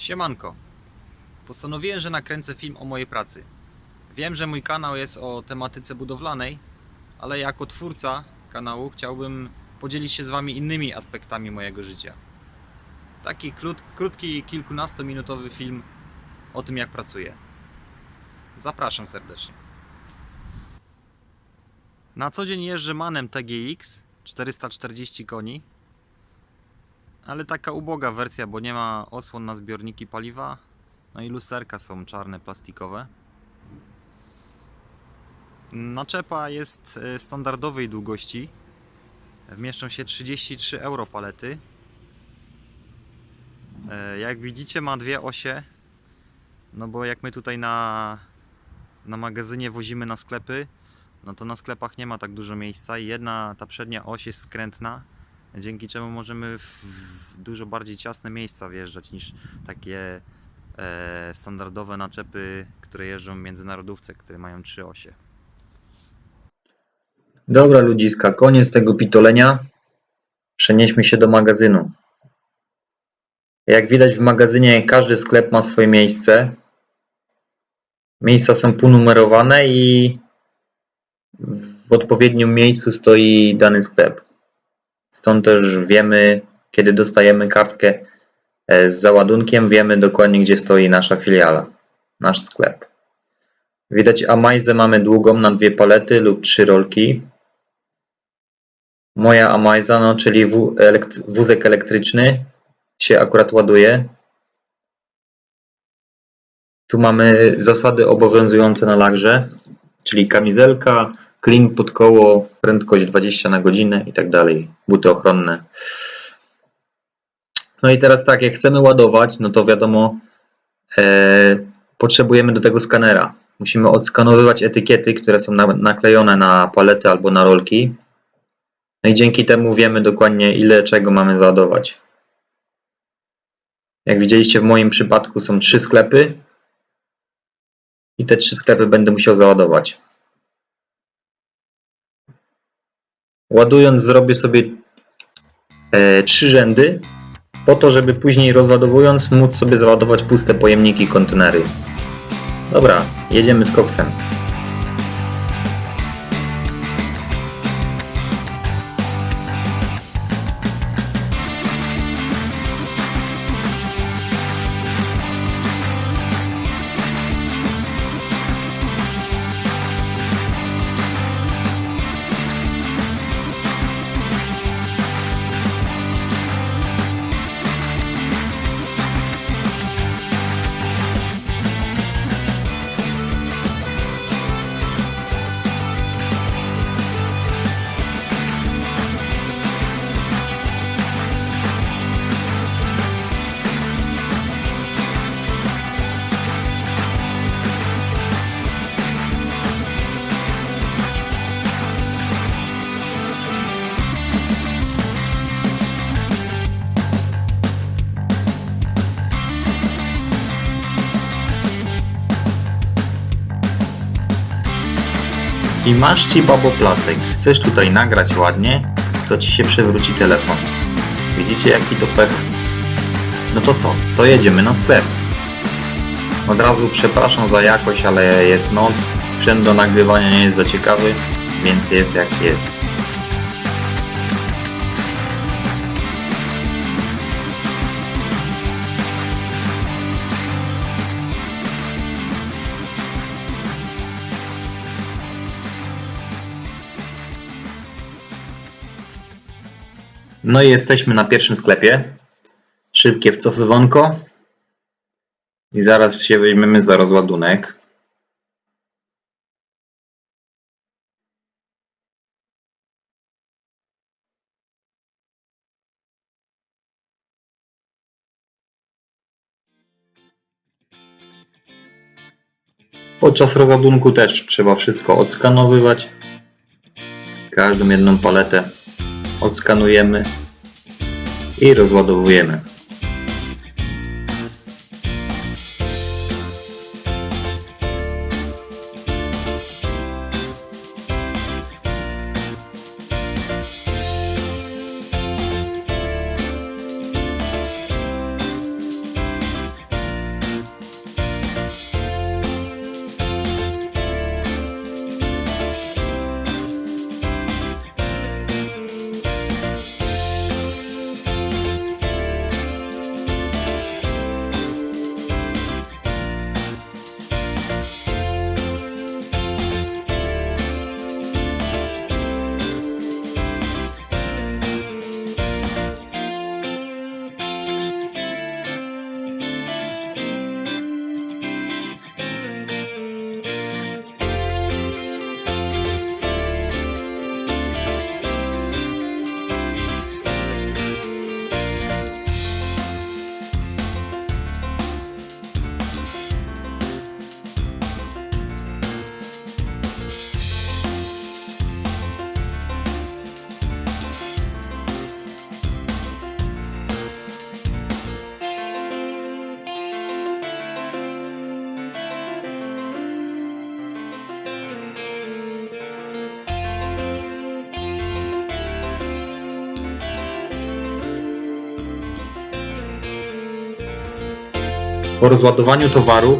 Siemanko. Postanowiłem, że nakręcę film o mojej pracy. Wiem, że mój kanał jest o tematyce budowlanej, ale jako twórca kanału chciałbym podzielić się z Wami innymi aspektami mojego życia. Taki krót, krótki, kilkunastominutowy film o tym, jak pracuję. Zapraszam serdecznie. Na co dzień jeżdżę Manem TGX 440 koni, ale taka uboga wersja, bo nie ma osłon na zbiorniki paliwa, no i lusterka są czarne, plastikowe. Naczepa jest e, standardowej długości. Wmieszczą się 33 euro palety. E, Jak widzicie ma dwie osie. No bo jak my tutaj na, na magazynie wozimy na sklepy, no to na sklepach nie ma tak dużo miejsca i jedna, ta przednia oś jest skrętna, dzięki czemu możemy w, w dużo bardziej ciasne miejsca wjeżdżać niż takie e, standardowe naczepy, które jeżdżą międzynarodówce, które mają trzy osie. Dobra ludziska, koniec tego pitolenia. Przenieśmy się do magazynu. Jak widać w magazynie każdy sklep ma swoje miejsce. Miejsca są ponumerowane i w odpowiednim miejscu stoi dany sklep. Stąd też wiemy, kiedy dostajemy kartkę e, z załadunkiem, wiemy dokładnie, gdzie stoi nasza filiala, nasz sklep. Widać Amazę mamy długą na dwie palety lub trzy rolki. Moja Amaiza, no, czyli elekt- wózek elektryczny się akurat ładuje. Tu mamy zasady obowiązujące na lagrze, czyli kamizelka, klin pod koło, prędkość 20 na godzinę i tak dalej, buty ochronne. No i teraz tak, jak chcemy ładować, no to wiadomo, e, potrzebujemy do tego skanera. Musimy odskanowywać etykiety, które są na, naklejone na palety albo na rolki. No i dzięki temu wiemy dokładnie ile czego mamy załadować. Jak widzieliście w moim przypadku są trzy sklepy i te trzy sklepy będę musiał załadować. Ładując zrobię sobie e, trzy rzędy po to, żeby później rozładowując móc sobie załadować puste pojemniki, kontenery. Dobra, jedziemy z koksem. I masz ci babo placek. Chcesz tutaj nagrać ładnie, to ci się przewróci telefon. Widzicie jaki to pech? No to co? To jedziemy na sklep. Od razu przepraszam za jakość, ale jest noc, sprzęt do nagrywania nie jest za ciekawy, więc jest jak jest. No i jesteśmy na pierwszym sklepie. Szybkie wcofywanko. I zaraz się weźmiemy za rozładunek. Podczas rozładunku też trzeba wszystko odskanowywać. Każdą jedną paletę odskanujemy i rozładowujemy. Po rozładowaniu towaru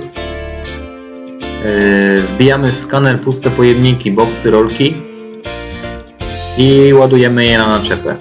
yy, wbijamy w skaner puste pojemniki, boksy, rolki i ładujemy je na naczepę.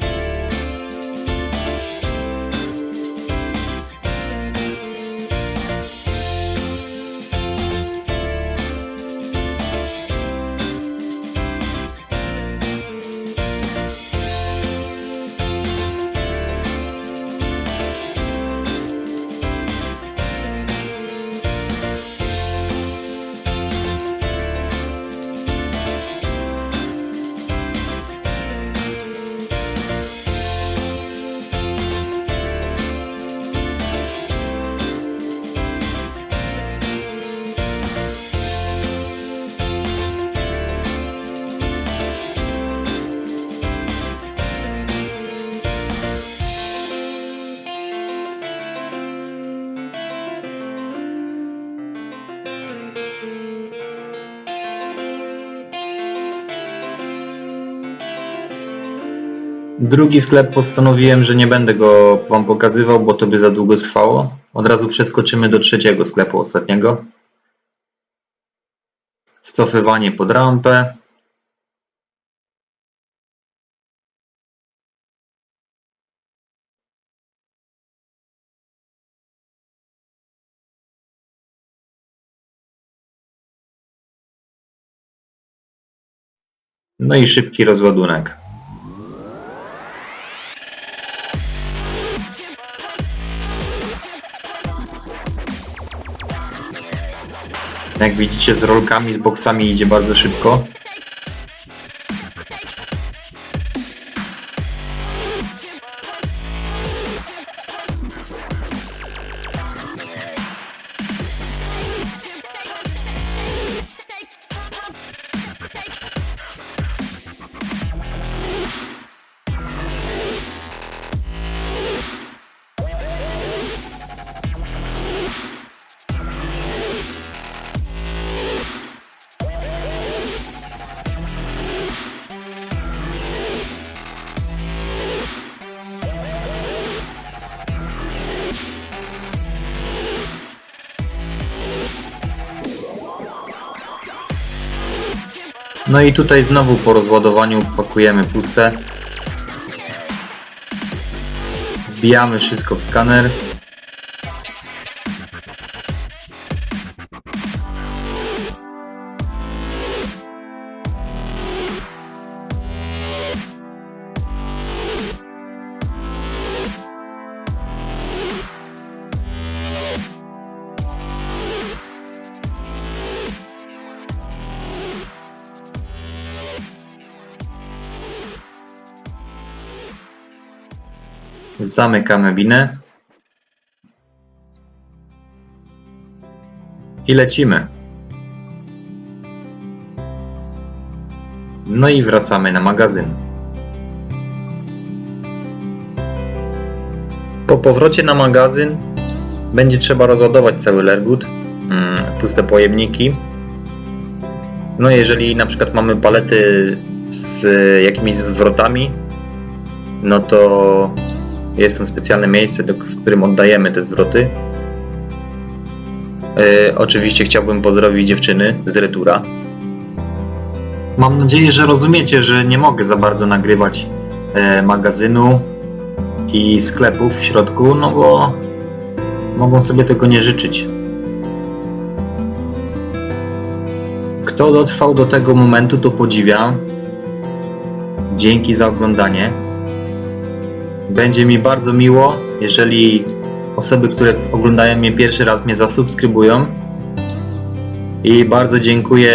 Drugi sklep postanowiłem, że nie będę go Wam pokazywał, bo to by za długo trwało. Od razu przeskoczymy do trzeciego sklepu ostatniego. Wcofywanie pod rampę. No i szybki rozładunek. Jak widzicie z rolkami, z boksami idzie bardzo szybko. No i tutaj znowu po rozładowaniu pakujemy puste. Wbijamy wszystko w skaner. Zamykamy binę. I lecimy. No i wracamy na magazyn. Po powrocie na magazyn będzie trzeba rozładować cały lergut, mm, puste pojemniki. No jeżeli na przykład mamy palety z jakimiś zwrotami, no to jest tam specjalne miejsce, w którym oddajemy te zwroty. E, oczywiście chciałbym pozdrowić dziewczyny z Retura. Mam nadzieję, że rozumiecie, że nie mogę za bardzo nagrywać e, magazynu i sklepów w środku, no bo mogą sobie tego nie życzyć. Kto dotrwał do tego momentu, to podziwiam. Dzięki za oglądanie. Będzie mi bardzo miło, jeżeli osoby, które oglądają mnie pierwszy raz, mnie zasubskrybują. I bardzo dziękuję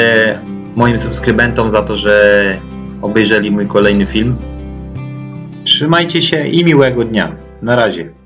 moim subskrybentom za to, że obejrzeli mój kolejny film. Trzymajcie się i miłego dnia. Na razie.